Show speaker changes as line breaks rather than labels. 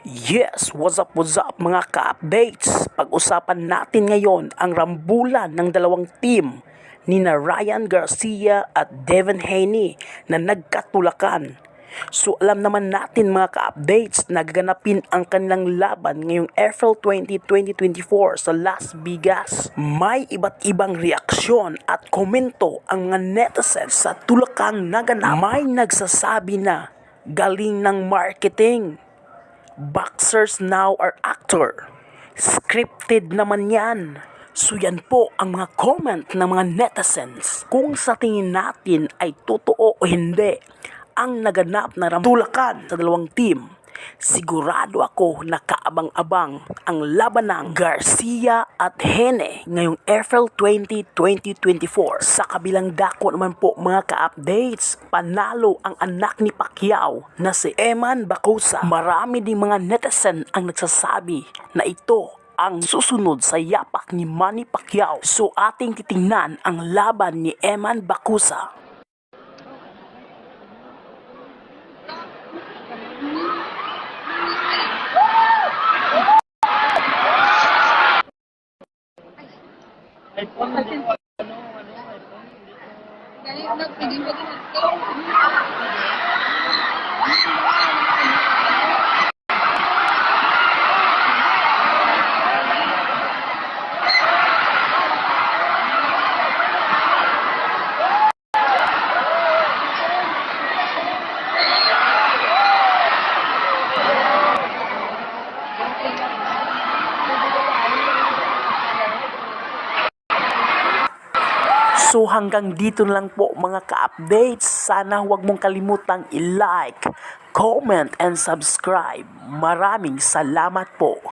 Yes, what's up, what's up mga ka-updates? Pag-usapan natin ngayon ang rambulan ng dalawang team ni na Ryan Garcia at Devin Haney na nagkatulakan. So alam naman natin mga ka-updates na gaganapin ang kanilang laban ngayong April 20, 2024 sa Las Vegas. May iba't ibang reaksyon at komento ang mga netizens sa tulakang naganap. May nagsasabi na galing ng marketing boxers now are actor. Scripted naman yan. So yan po ang mga comment ng mga netizens. Kung sa tingin natin ay totoo o hindi ang naganap na ramtulakan sa dalawang team, sigurado ako na kaabang-abang ang laban ng Garcia at Hene ngayong April 20, 2024. Sa kabilang dako naman po mga ka-updates, panalo ang anak ni Pacquiao na si Eman Bacosa. Marami ding mga netizen ang nagsasabi na ito ang susunod sa yapak ni Manny Pacquiao. So ating titingnan ang laban ni Eman headphone
headphone यानी अपना फिटिंग वगैरह
So hanggang dito lang po mga ka-updates. Sana huwag mong kalimutang i-like, comment, and subscribe. Maraming salamat po.